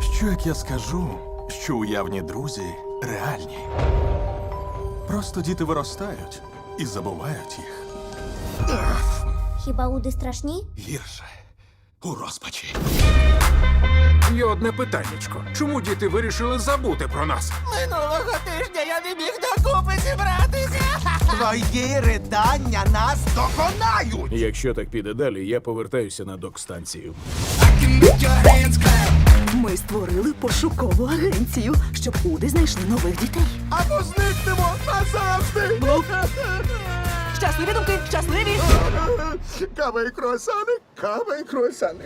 Що як я скажу, що уявні друзі реальні? Просто діти виростають і забувають їх. Хіба уди страшні? Гірше у розпачі. Є одне питаннячко. Чому діти вирішили забути про нас? Минулого тижня я не міг докупи зібратися. Твої ридання нас доконають! Якщо так піде далі, я повертаюся на док-станцію. Ми створили пошукову агенцію, щоб Уди знайшли нових дітей. Або зникнемо назавжди! Щасливі думки, щасливі! Кава і круасани, кава і круасани.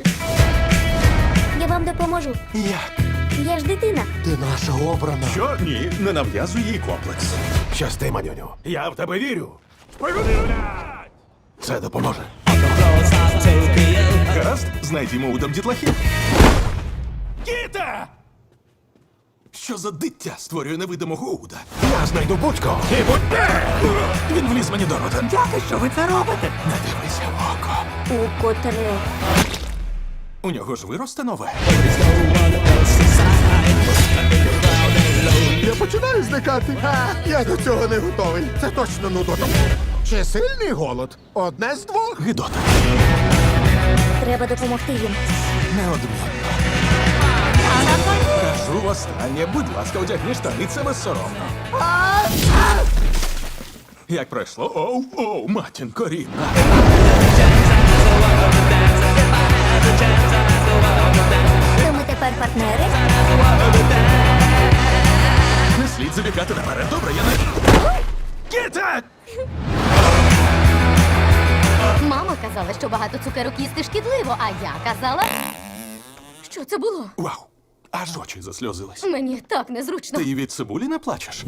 Я вам допоможу. Як? Я ж дитина. Ти наша обрана. Що? Ні, не нав'язуй їй комплекс. Щасти, манюню. Я в тебе вірю. Це допоможе. Гаразд, знайдімо удам дітлахів. Кіта! Що за диття створює невидимого уда? Я знайду будь-кого. І будь Він вліз мені до рота. Дяки, що ви це робите? Не дивися в око. У котре. У нього ж виросте нове. Я починаю зникати. А, я до цього не готовий. Це точно нудота. Чи сильний голод? Одне з двох. Гидота. Треба допомогти їм. Неодмінно. Кажу востаннє, будь ласка, одягни штани, це безсоромно. Як пройшло? Оу, оу, матінко рідна. То ми тепер партнери. Не слід забігати наперед. Добре, я не. Кіта! Мама казала, що багато цукерок їсти шкідливо, а я казала. Що це було? Вау! Аж очі засльозились. Мені так незручно. Ти від цибулі не плачеш?